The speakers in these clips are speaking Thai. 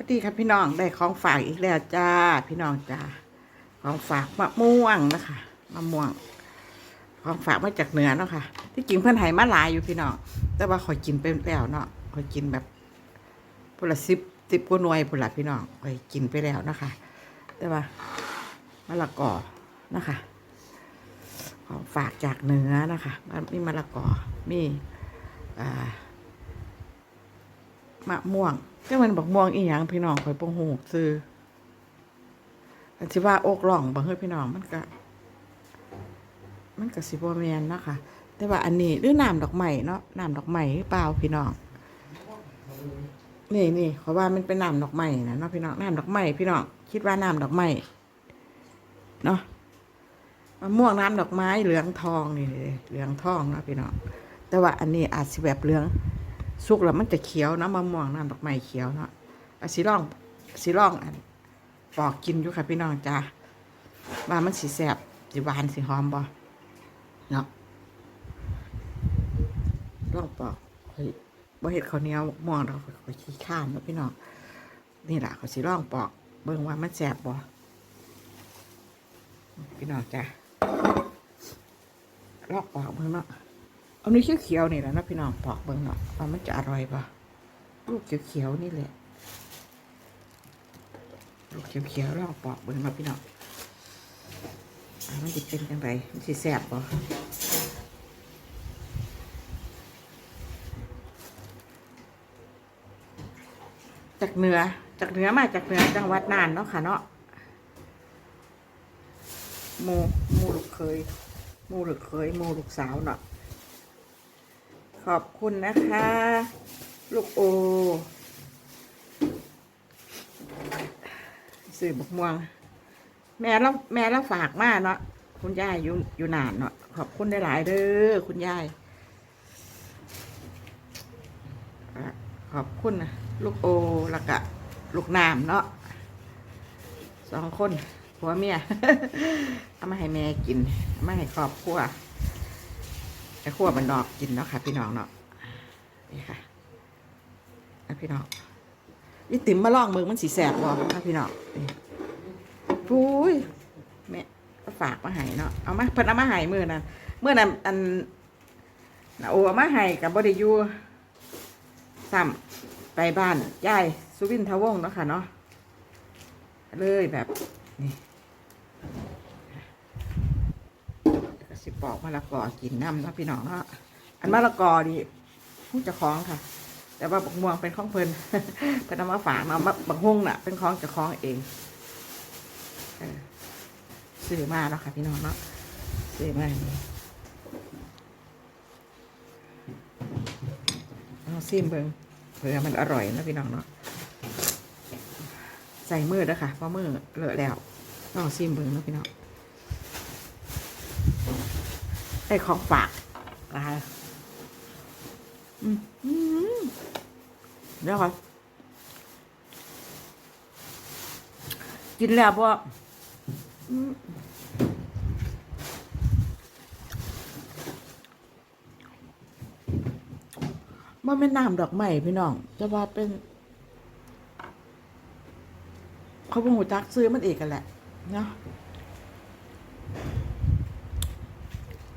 สวัสดีครับพี่น้องได้ของฝากอีกแล้วจ้า พี่น้องจ้าของฝากมะม่วงนะคะมะม่วง ของฝากมาจากเหนือเนาะค่ะ ที่จริงเพื่อนไห้มาหลายอยู่พี่น้องแต่ว่าขอยกินเป็นแล้วเนาะขอยกินแบบพนละสิบสิบกว่าหน่วยพละพี่น้องขอยกินไปแล้วนะคะ แต่ว่ามะละกอนะคะ ของฝากจากเหนือนะคะมันมีมะละกอมีอ่ามะม่วง แต่มันบอกม่วงอีหยังพี่น้องข่อยปงหูซื้ออันที่ว่าโอกหล่องบ่เฮ้ยพี่น้องมันก็ มันก็สิบ่แม่นเนาะคะแต่ว่าอันนี้หรือน้ำดอกไม้เนาะน้ำดอกไม้หรือเปล่าพี่น้องนี่นี่เขาว่ามันเป็นน้ำดอกไม้นะเนาะพี่น้องน้ำดอกไม้พี่น้องคิดว่าน้ำดอกไม้เนาะมะม่วงน้ำดอกไม้เหลืองทองนี่เลยเหลืองทองเนาะพี่น้องแต่ว่าอันนี้อาจสิแบบเหลือง สุกแล้วมันจะเขียวนะมะม่วงน้ำดอกไม้เขียวเนาะอาสิลองสิลองอันปอกกินอยู่ค่ะพี่น้องจ้าว่ามันสิแสบสิหวานสิหอมบ่เนาะลองปอกเฮ้ยบ่เห็ดข้าวเหนียวม่วงเราก็ขี้ข้านเนาะพี่น้องนี่แหละเขาสิลองปอก เบิ่งว่ามันแสบบ่พี่น้องจ้าลอกปอกเบิ่งเนาะ เอานี้เขียวๆนี่แหละนะพี่น้องปอกเบิ่งเนาะว่ามันจะอร่อยปะลูกเขียวๆนี่แหละลูกเขียวๆลองปอกเบิ่งมาพี่น้องมันจะเป็นยังไงมันสิแซ่บปะจากเหนือจากเหนือมาจากเหนือจังหวัดน่านเนาะค่ะเนาะหมูมูลูกเคยหมูลูกเคยหมูลูกสาวเนาะ ขอบคุณนะคะ ลูกโอสื่อบกม่วง แม่เราแม่เราฝากมาเนาะคุณยายอยู่อยู่นานเนาะขอบคุณได้หลายเด้อคุณยายขอบคุณนะลูกโอล้วก็ลูกนามเนาะสองคนผัวเมียเอามาให้แม่กิน เอามาให้ครอบครัว ไอ้ขั้วมันดอกกินเนาะค่ะ พี่น้องเนาะนี่ค่ะนะพี่น้องยี่ติ๋มมาลองมือมันสีแสบบ่ะพี่น้องปุ้ยแม่ก็ฝากมาให้เนาะเอามาเพิ่นเอามาให้มือนั้นเมื่อนั้นอันนโอ้เอามาให้กับบไดิยูซ้ำไปบ้านยายสุวินทวงเนาะค่ะเนาะเลยแบบนี่ ก็สิ ปอกมะละกอกินน้ำเนาะพี่น้องเนาะอันมะละกอนี่ผู้จะคล้องค่ะ แต่ว่าบักม่วงเป็นของเพิ่นเพิ่นเอามาฝากมาบักฮุ่งน่ะ เป็นของจะคล้องเองเออซื้อมาเนาะค่ะ พี่น้องเนาะซื้อมาเอาซิมเบิงเผื่อมันอร่อยนะพี่น้องเนาะใส่มือด้อค่ะเพราะมือเลอะแล้วต้องซิมเบิงเนาะพี่น้อง ได้ของฝากนะคะอืมอืมเดี๋ยวก่อนกินแล้วพวกอืมมันเป็นน้ำดอกไม้พี่น้องจะว่าเป็น เขาเป็นหูจักซื้อมันเองกันแหละเนาะ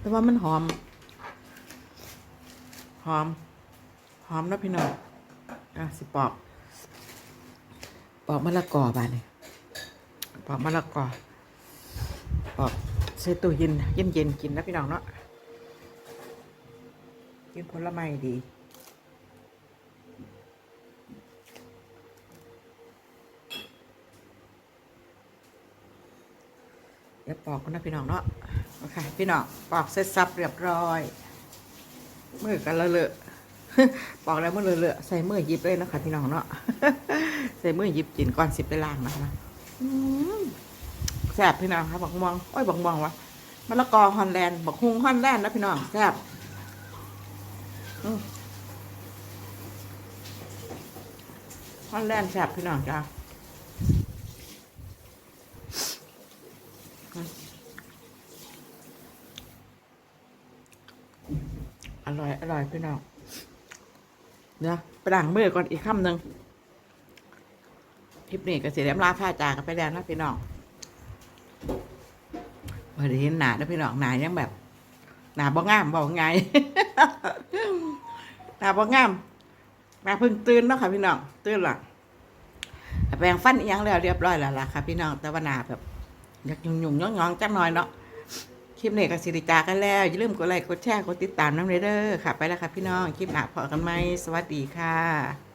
แต่ว่ามันหอม หอม หอมนะพี่น้องอะสิปอก ปอกมะละกอบาเนี่ยปอกมะละกอปอกใส่ตู้เย็นเย็นเย็นๆกินนะพี่น้องเนาะกินผลไม้ดีเดี๋ยวปอกกันนะพี่น้องเนาะ โอเคพี่น้องปอกเสร็จสับเรียบร้อยมือกันเลอะปอกแล้วมือเลอะๆใส่มือหยิบเลยนะคะพี่น้องเนาะใส่มือหยิบกินก่อนสิบไปล้างนะคะแซ่บพี่น้องครับบักม่วงโอ้ยบักม่วงวะมะละกอฮอนแลนด์บักฮุงฮอนแลนด์นะพี่น้องแซ่บฮอนแลนด์แซ่บพี่น้องจ้า ร่อย อร่อยพี่น้องเดี๋ยวไปล้างมือก่อนอีกคำหนึ่งคลิปนี้ก็เสียเรียมลาผ้าจากกันไปแล้วนะพี่น้องวันนี้เห็นหนานะพี่น้องหนายังแบบ หนาบ่งามบอกไงหนาบ่งามหนาเพิ่งตื่นเนาะค่ะพี่น้องตื่นหรอแปรงฟันอียังแล้วเรียบร้อยแล้วล่ะค่ะพี่น้องแต่ว่าหนาแบบอยากยุ่งยุ่งๆงองๆจังหน่อยเนาะ คลิปนี้ก็สิริจากันแล้ว อย่าลืมกดไลค์กดแชร์กดติดตามน้ำเด้อค่ะ ไปแล้วค่ะพี่น้อง คลิปหน้าพอกันไหมสวัสดีค่ะ